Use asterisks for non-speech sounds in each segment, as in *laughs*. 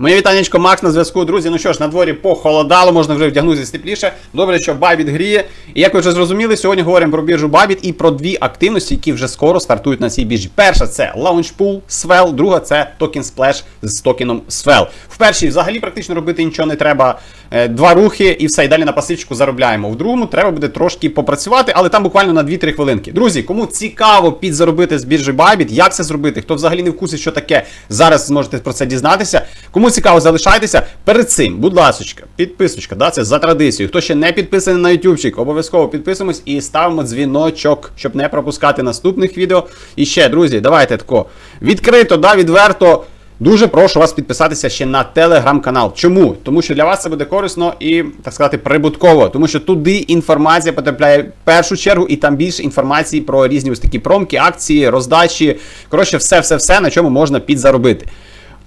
Моє вітанечко Макс на зв'язку, друзі. Ну що ж, на дворі похолодало, можна вже вдягнутися тепліше. Добре, що Bybit гріє. І як ви вже зрозуміли, сьогодні говоримо про біржу Bybit і про дві активності, які вже скоро стартують на цій біржі. Перша це Launchpool Swell, друга це Token Splash з токеном Swell. В першій взагалі практично робити нічого не треба. Е, Два рухи і все, і далі на пасивчику заробляємо. В другому треба буде трошки попрацювати, але там буквально на 2-3 хвилинки. Друзі, кому цікаво підзаробити з біржі Bybit, як це зробити, хто взагалі не в курсі, що таке, зараз зможете про це дізнатися. Кому цікаво, залишайтеся. Перед цим, будь ласочка, підписочка, да, це за традицією. Хто ще не підписаний на ютубчик, обов'язково підписуємось і ставимо дзвіночок, щоб не пропускати наступних відео. І ще, друзі, давайте тако відкрито, да, відверто. Дуже прошу вас підписатися ще на телеграм-канал. Чому? Тому що для вас це буде корисно і, так сказати, прибутково. Тому що туди інформація потрапляє в першу чергу, і там більше інформації про різні ось такі промки, акції, роздачі. Коротше, все-все-все, на чому можна підзаробити.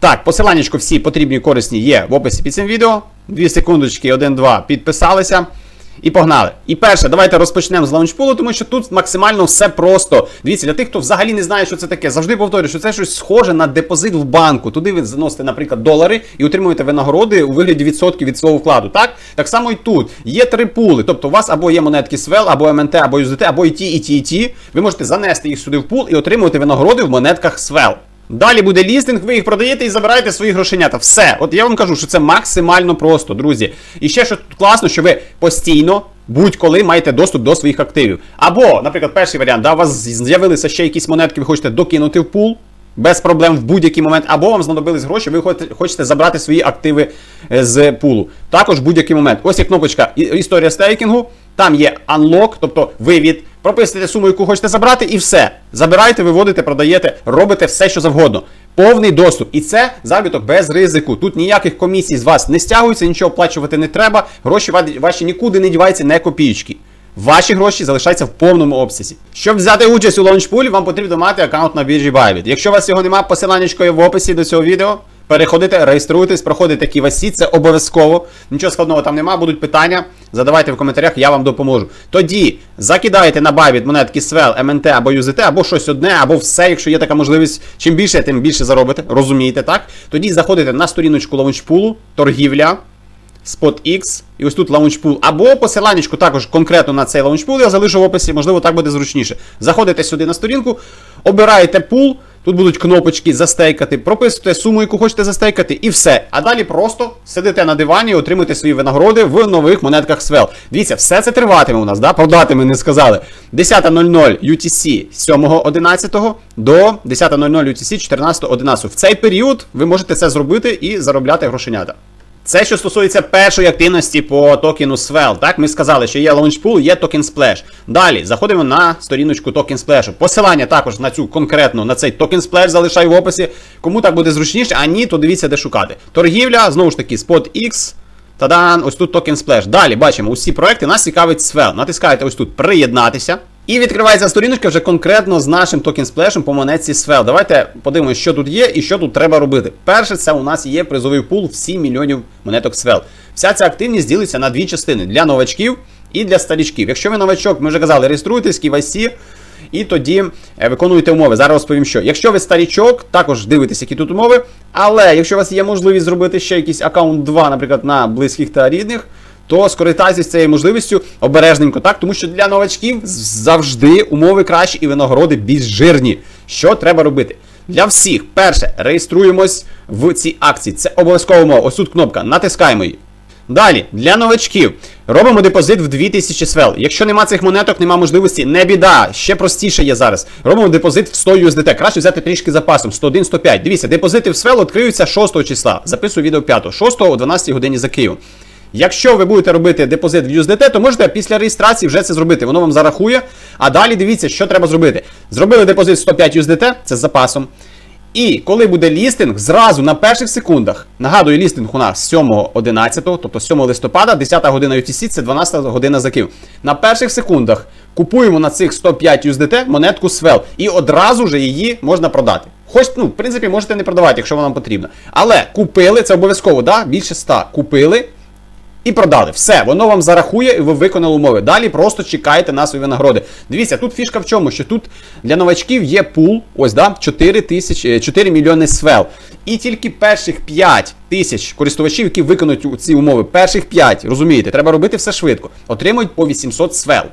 Так, посиланнячко всі потрібні корисні є в описі під цим відео. Дві секундочки, один-два, підписалися. І погнали. І перше, давайте розпочнемо з лаунчпулу, тому що тут максимально все просто. Дивіться, для тих, хто взагалі не знає, що це таке, завжди повторюю, що це щось схоже на депозит в банку. Туди ви заносите, наприклад, долари і отримуєте винагороди у вигляді відсотків від свого вкладу. Так Так само і тут є три пули. Тобто у вас або є монетки Swell, або МНТ, або USDT, або і ті, і ті, і ті. Ви можете занести їх сюди в пул і отримувати винагороди в монетках Swell. Далі буде лістинг, ви їх продаєте і забираєте свої грошенята. Все. От я вам кажу, що це максимально просто, друзі. І ще що тут класно, що ви постійно. Будь-коли маєте доступ до своїх активів. Або, наприклад, перший варіант, да, у вас з'явилися ще якісь монетки, ви хочете докинути в пул без проблем в будь-який момент, або вам знадобились гроші, ви хочете- забрати свої активи е, з пулу. Також в будь-який момент. Ось є кнопочка Історія стейкінгу, там є unlock, тобто вивід. Прописуєте суму, яку хочете забрати, і все. Забираєте, виводите, продаєте, робите все, що завгодно. Повний доступ. І це заробіток без ризику. Тут ніяких комісій з вас не стягується, нічого оплачувати не треба. Гроші ваші нікуди не діваються, не копійки. Ваші гроші залишаються в повному обсязі. Щоб взяти участь у лаунчпулі, вам потрібно мати аккаунт на біржі Bybit. Якщо у вас його немає, посиланнячко в описі до цього відео. Переходите, реєструйтесь, проходите KYC, це обов'язково. Нічого складного там немає, будуть питання. Задавайте в коментарях, я вам допоможу. Тоді закидаєте на Bybit монетки Swell, MNT або USDT, або щось одне, або все, якщо є така можливість. Чим більше, тим більше заробите. Розумієте, так? Тоді заходите на сторіночку лаунчпулу, торгівля. SpotX, і ось тут лаунчпул. Або посиланнячку також конкретно на цей лаунчпул я залишу в описі, можливо, так буде зручніше. Заходите сюди на сторінку, обираєте пул, тут будуть кнопочки застейкати, прописуєте суму, яку хочете застейкати, і все. А далі просто сидите на дивані і отримуєте свої винагороди в нових монетках Swell. Дивіться, все це триватиме у нас, да? продати ми не сказали. 10.00 UTC 7.11 до 10.00 UTC 14.11. В цей період ви можете це зробити і заробляти грошенята. Це що стосується першої активності по токену Swell. Так, ми сказали, що є Launchpool, є Token Splash. Далі заходимо на сторіночку Token Splash. Посилання також на цю конкретно на цей Token Splash залишаю в описі. Кому так буде зручніше, а ні, то дивіться, де шукати. Торгівля, знову ж таки, SpotX. Тадан, ось тут Token Splash. Далі бачимо усі проекти, нас цікавить Swell. Натискаєте ось тут приєднатися. І відкривається сторіночка вже конкретно з нашим Token Splash по монетці Swell. Давайте подивимося, що тут є і що тут треба робити. Перше, це у нас є призовий пул в 7 мільйонів монеток Swell. Вся ця активність ділиться на дві частини для новачків і для старічків. Якщо ви новачок, ми вже казали, реєструйтесь, KYC, і тоді е, виконуєте умови. Зараз розповім, що. Якщо ви старічок, також дивитесь, які тут умови. Але якщо у вас є можливість зробити ще якийсь аккаунт 2, наприклад, на близьких та рідних, то скористайтесь цією можливістю обережненько, так? Тому що для новачків завжди умови кращі і винагороди більш жирні. Що треба робити? Для всіх, перше, реєструємось в ці акції. Це обов'язково. Ось тут кнопка, натискаємо її. Далі, для новачків робимо депозит в 2000 свел. Якщо нема цих монеток, нема можливості, не біда. Ще простіше є зараз. Робимо депозит в 100 USDT. Краще взяти трішки запасом 101, 105. Дивіться, депозити в свел відкриються 6 числа. Записую відео 5, 6 о 12 годині за Києвом. Якщо ви будете робити депозит в USDT, то можете після реєстрації вже це зробити. Воно вам зарахує. А далі дивіться, що треба зробити. Зробили депозит 105 USDT, це з запасом. І коли буде лістинг, зразу на перших секундах, нагадую, лістинг у нас 7.11, тобто 7 листопада, 10 година UTC, це 12 година за Київ. На перших секундах купуємо на цих 105 USDT монетку Swell і одразу же її можна продати. Хоч, ну, в принципі, можете не продавати, якщо вам потрібна. Але купили, це обов'язково, да? більше 100. Купили, І продали. Все, воно вам зарахує, і ви виконали умови. Далі просто чекайте на свої винагороди. Дивіться, тут фішка в чому? Що тут для новачків є пул, ось да, 4 тисячі, 4 мільйони свел. І тільки перших 5 тисяч користувачів, які виконують ці умови, перших 5, розумієте, треба робити все швидко, отримують по 800 свел.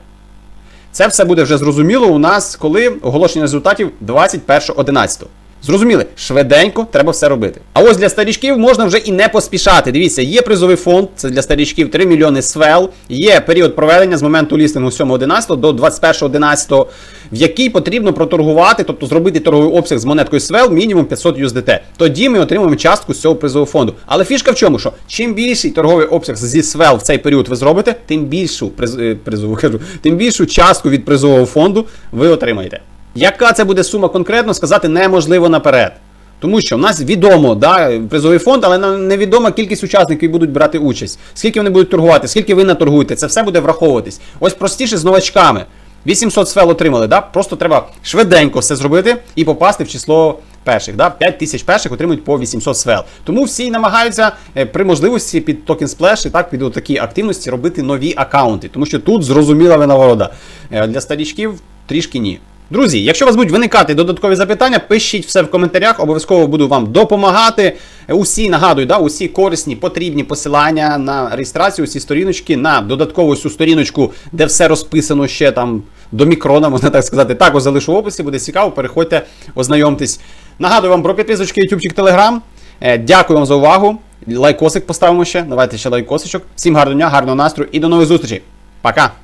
Це все буде вже зрозуміло у нас, коли оголошення результатів 21.11. Зрозуміли, швиденько треба все робити. А ось для старічків можна вже і не поспішати. Дивіться, є призовий фонд, це для старічків 3 мільйони свел. Є період проведення з моменту лістингу 7.11 до 21.11, в який потрібно проторгувати, тобто зробити торговий обсяг з монеткою свел мінімум 500 USDT. Тоді ми отримаємо частку з цього призового фонду. Але фішка в чому? Що чим більший торговий обсяг зі свел в цей період ви зробите, тим більшу приз, е, призову *laughs* кажу, тим більшу частку від призового фонду ви отримаєте. Яка це буде сума конкретно, сказати неможливо наперед. Тому що в нас відомо да, призовий фонд, але нам невідома кількість учасників, які будуть брати участь. Скільки вони будуть торгувати, скільки ви наторгуєте, це все буде враховуватись. Ось простіше з новачками. 800 свел отримали, да? просто треба швиденько все зробити і попасти в число перших. Да? 5 тисяч перших отримують по 800 свел. Тому всі намагаються е, при можливості під токен Splash і так під такі активності робити нові аккаунти. Тому що тут зрозуміла винагорода. Е, Для старічків трішки ні. Друзі, якщо у вас будуть виникати додаткові запитання, пишіть все в коментарях, обов'язково буду вам допомагати. Усі нагадую, да, усі корисні потрібні посилання на реєстрацію, усі сторіночки на додаткову цю сторіночку, де все розписано ще там до мікрона, можна так сказати. Також залишу в описі, буде цікаво. Переходьте, ознайомтесь. Нагадую вам про підписочки YouTube, Telegram. Е, Дякую вам за увагу. Лайкосик поставимо ще. Давайте ще лайкосичок. Всім гарного дня, гарного настрою і до нових зустрічей. Пока!